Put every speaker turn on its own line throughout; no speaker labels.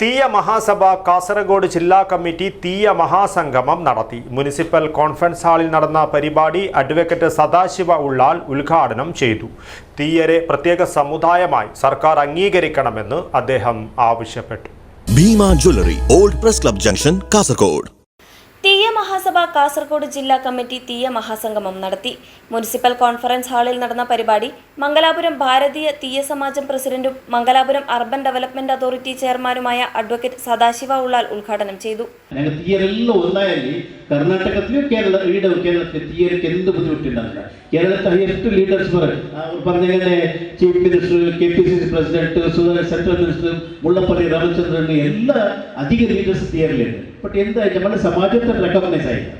തീയ മഹാസഭ കാസർഗോഡ് ജില്ലാ കമ്മിറ്റി തീയ മഹാസംഗമം നടത്തി. മുനിസിപ്പൽ കോൺഫറൻസ് ഹാളിൽ നടന്ന പരിപാടി അഡ്വക്കേറ്റ് സദാശിവ ഉള്ളാൽ ഉദ്ഘാടനം ചെയ്തു. തീയരെ പ്രത്യേക സമുദായമായി സർക്കാർ അംഗീകരിക്കണമെന്ന് അദ്ദേഹം ആവശ്യപ്പെട്ടു.
Bhima jewellery old press club junction
Kasaragod. Mahasabha Kasaragod ജില്ലാ കമ്മിറ്റി തീയ മഹാസംഗമം നടത്തി. മുനിസിപ്പൽ കോൺഫറൻസ് ഹാളിൽ നടന്ന പരിപാടി മംഗലാപുരം ഭാരതീയ തീയ സമാജം പ്രസിഡന്റും മംഗലാപുരം അർബൻ ഡെവലപ്മെന്റ് അതോറിറ്റി ചെയർമാനുമായ അഡ്വക്കേറ്റ് സദാശിവ ഉള്ളാൽ ഉദ്ഘാടനം ചെയ്തു.
ലീഡേഴ്സ് പ്രസിഡന്റ് മുള്ളപ്പള്ളി രാമചന്ദ്രൻ എല്ലാ അധിക ലീഡേഴ്സ് തീയറിലുണ്ട് ബട്ട് എന്താ നമ്മുടെ സമാജത്തെ റെക്കഗ്നൈസ് ആയില്ല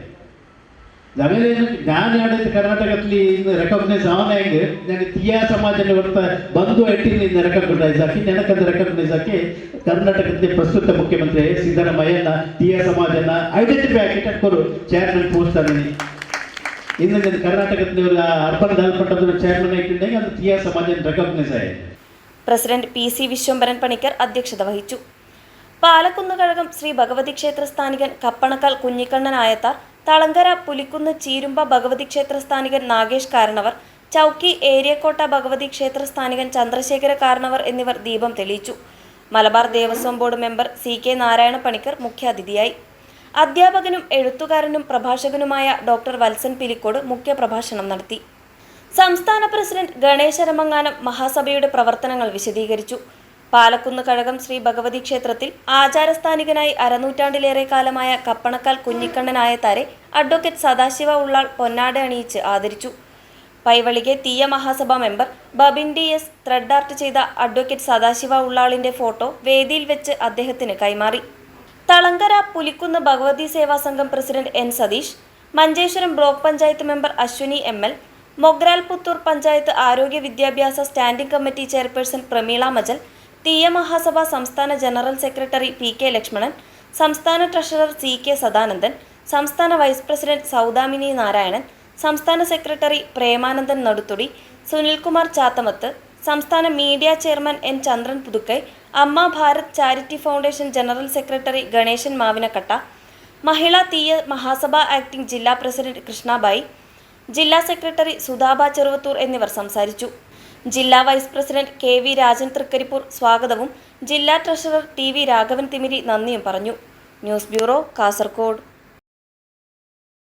അങ്ങനെ ഞാനാണ് ಕರ್ನಾಟಕದಲ್ಲಿ ಇನ್ನು ರೆಕಗ್ನೈಸ್ ಆನೆಂಗೆ ನಾನು ತಿಯಾ ಸಮಾಜನ ಹೊರತ ಬಂಧು ಎಟ್ಟಿ ಇನ್ನು ರೆಕಗ್ನೈಸ್ ಹಾಕಿ ನೆನಕಂದ ರೆಕಗ್ನೈಸ್ ಹಾಕಿ ಕರ್ನಾಟಕದ ಪ್ರಸ್ತುತ ಮುಖ್ಯಮಂತ್ರಿ ಸಿದ್ದರಾಮಯ್ಯನ ತಿಯಾ ಸಮಾಜನ ಐಡೆಂಟಿಫೈ ಆಗಿ ಇಟ್ಕೊರು ಚೇರ್ಮನ್ ಪೋಸ್ಟ್ ಅಲ್ಲಿ ഇന്ന് ഞാൻ കർണാടകത്തിന്റെ ഒരു അർബൻ ഡെവലപ്മെന്റ് ഒരു ചെയർമാൻ ആയിട്ടുണ്ടെങ്കിൽ അത് തിയ സമാജം റെക്കഗ്നൈസ് ആയി
president P C Vishwambharan Panicker അധ്യക്ഷത വഹിച്ചു പാലക്കുന്ന് കഴകം ശ്രീ ഭഗവതി ക്ഷേത്ര സ്ഥാനികൻ കപ്പണക്കാൽ കുഞ്ഞിക്കണ്ണൻ ആയത്താർ തളങ്കര പുലിക്കുന്ന് ചീരുമ്പ ഭഗവതി ക്ഷേത്ര സ്ഥാനികൻ നാഗേഷ് കാരണവർ ചൗക്കി ഏരിയക്കോട്ട ഭഗവതി ക്ഷേത്ര സ്ഥാനികൻ ചന്ദ്രശേഖര കാരണവർ എന്നിവർ ദീപം തെളിയിച്ചു. Malabar Devaswom board member C K Narayana Panicker മുഖ്യാതിഥിയായി. അധ്യാപകനും എഴുത്തുകാരനും പ്രഭാഷകനുമായ ഡോക്ടർ വത്സൻ പിലിക്കോട് മുഖ്യപ്രഭാഷണം നടത്തി. സംസ്ഥാന പ്രസിഡന്റ് ഗണേശ രമങ്ങാനം മഹാസഭയുടെ പ്രവർത്തനങ്ങൾ വിശദീകരിച്ചു. പാലക്കുന്ന് കഴകം ശ്രീ ഭഗവതി ക്ഷേത്രത്തിൽ ആചാരസ്ഥാനികനായി അരനൂറ്റാണ്ടിലേറെ കാലമായ കപ്പണക്കാൽ കുഞ്ഞിക്കണ്ണനായ താരെ അഡ്വക്കേറ്റ് സദാശിവ ഉള്ളാൾ പൊന്നാട അണിയിച്ച് ആദരിച്ചു. Paivalike Thiyya Mahasabha member Babin D S thread art ചെയ്ത അഡ്വക്കേറ്റ് സദാശിവ ഉള്ളാളിന്റെ ഫോട്ടോ വേദിയിൽ വെച്ച് അദ്ദേഹത്തിന് കൈമാറി. Thalangara Pulikkunnu Bhagavathi Seva Sangham president N Satheesh Manjeshwaram block panchayat member Ashwini M L Mogral Puthur panchayat ആരോഗ്യ വിദ്യാഭ്യാസ standing committee chairperson Prameela Majal Thiyya Mahasabha സംസ്ഥാന general secretary P K Lakshmanan സംസ്ഥാന treasurer C K Sadanandan സംസ്ഥാന vice president Saudamini Narayanan സംസ്ഥാന secretary Premanandan Naduthudi Sunilkumar Chathamath സംസ്ഥാന media chairman N Chandran Puthukkai Amma Bharat charity foundation general secretary Ganeshan Mavinakatta Mahila Thiyya Mahasabha acting ജില്ലാ president Krishnabai ജില്ലാ secretary സുധാബ Cheruvathur എന്നിവർ സംസാരിച്ചു. ജില്ലാ vice president K V Rajan Thrikaripur സ്വാഗതവും ജില്ലാ treasurer T V Raghavan Thimiri നന്ദിയും പറഞ്ഞു. News bureau Kasaragod